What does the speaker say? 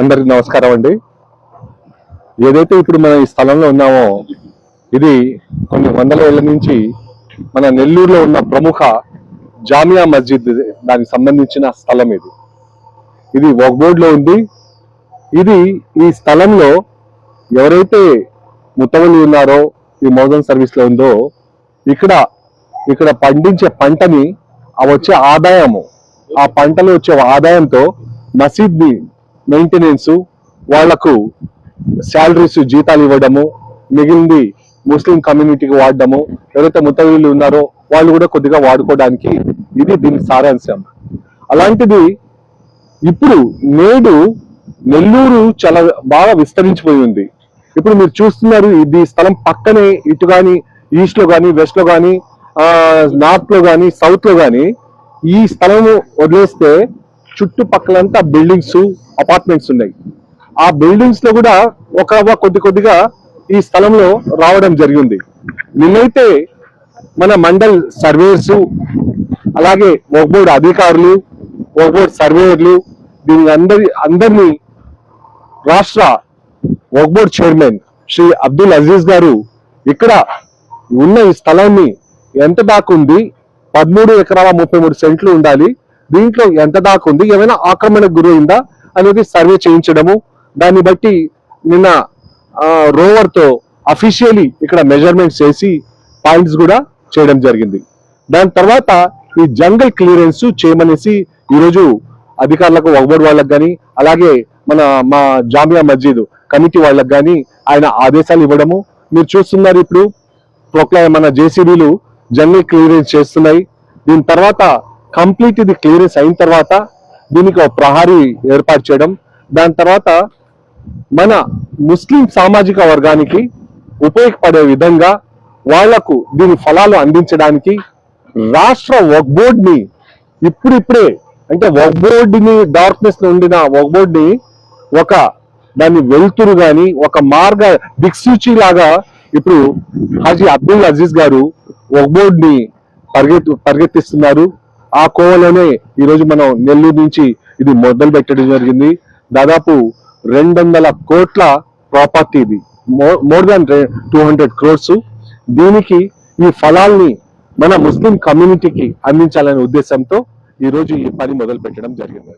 అందరికి నమస్కారం అండి. ఏదైతే ఇప్పుడు మనం ఈ స్థలంలో ఉన్నామో ఇది కొన్ని వందల ఏళ్ళ నుంచి మన నెల్లూరులో ఉన్న ప్రముఖ జామియా మస్జిద్ దానికి సంబంధించిన స్థలం ఇది. ఇది వక్లో ఉంది. ఇది ఈ స్థలంలో ఎవరైతే ముత్తవల్లి ఉన్నారో ఈ మౌజన్ సర్వీస్లో ఉందో ఇక్కడ ఇక్కడ పండించే పంటని వచ్చే ఆదాయము ఆ పంటలో వచ్చే ఆదాయంతో మసీద్ని మెయింటెనెన్స్ వాళ్ళకు శాలరీస్ జీతాలు ఇవ్వడము మిగిలింది ముస్లిం కమ్యూనిటీకి వాడడము ఎవరైతే ముత్తవీళ్ళు ఉన్నారో వాళ్ళు కూడా కొద్దిగా వాడుకోవడానికి ఇది దీని సారాంశం. అలాంటిది ఇప్పుడు నేడు నెల్లూరు చాలా బాగా విస్తరించిపోయి ఉంది. ఇప్పుడు మీరు చూస్తున్నారు ఇది స్థలం పక్కనే ఇటు కానీ ఈస్ట్లో కానీ వెస్ట్లో కానీ నార్త్లో కానీ సౌత్లో కానీ ఈ స్థలం వదిలేస్తే చుట్టుపక్కలంతా బిల్డింగ్స్ అపార్ట్మెంట్స్ ఉన్నాయి. ఆ బిల్డింగ్స్లో కూడా ఒక కొద్ది కొద్దిగా ఈ స్థలంలో రావడం జరిగింది. నిన్నైతే మన మండల్ సర్వేయర్స్ అలాగే ఒక అధికారులు ఒక సర్వేయర్లు దీని అందరి అందరినీ రాష్ట్ర వక్బోర్డ్ చైర్మన్ శ్రీ అబ్దుల్ అజీజ్ గారు ఇక్కడ ఉన్న ఈ స్థలాన్ని ఎంత దాకా ఉంది? పదమూడు ఎకరాల ముప్పై మూడు సెంట్లు ఉండాలి. దీంట్లో ఎంత దాకా ఉంది? ఏమైనా ఆక్రమణకు గురైందా? అనేది సర్వే చేయించడము. దాన్ని బట్టి నిన్న రోవర్తో అఫీషియలీ ఇక్కడ మెజర్మెంట్స్ చేసి పాయింట్స్ కూడా చేయడం జరిగింది. దాని తర్వాత ఈ జంగల్ క్లియరెన్స్ చేయమనేసి ఈరోజు అధికారులకు వగ్బోర్డ్ వాళ్ళకు కానీ అలాగే మన మా జామియా మస్జిద్ కమిటీ వాళ్ళకు కానీ ఆయన ఆదేశాలు ఇవ్వడము. మీరు చూస్తున్నారు ఇప్పుడు ప్రొక్లా మన జేసీబీలు జంగల్ క్లియరెన్స్ చేస్తున్నాయి. దీని తర్వాత కంప్లీట్ ఇది క్లియరెన్స్ అయిన తర్వాత దీనికి ఒక ప్రహారీ ఏర్పాటు చేయడం. దాని తర్వాత మన ముస్లిం సామాజిక వర్గానికి ఉపయోగపడే విధంగా వాళ్ళకు దీని ఫలాలు అందించడానికి రాష్ట్ర వక్ బోర్డ్ని ఇప్పుడిప్పుడే అంటే వక్ బోర్డ్ని డార్క్నెస్లో ఉండిన వక్ బోర్డ్ని ఒక దాన్ని వెలుతురు గాని ఒక మార్గ దిక్సూచి లాగా ఇప్పుడు హాజీ అబ్దుల్ అజీజ్ గారు వక్ బోర్డ్ని పరిగెత్తు పరిగెత్తిస్తున్నారు. ఆ కోవలోనే ఈరోజు మనం నెల్లూరు నుంచి ఇది మొదలు పెట్టడం జరిగింది. దాదాపు రెండు వందల కోట్ల ప్రాపర్టీ ఇది. More than two hundred crores. దీనికి ఈ ఫలాల్ని మన ముస్లిం కమ్యూనిటీకి అందించాలనే ఉద్దేశంతో ఈ రోజు ఈ పని మొదలు పెట్టడం జరిగింది.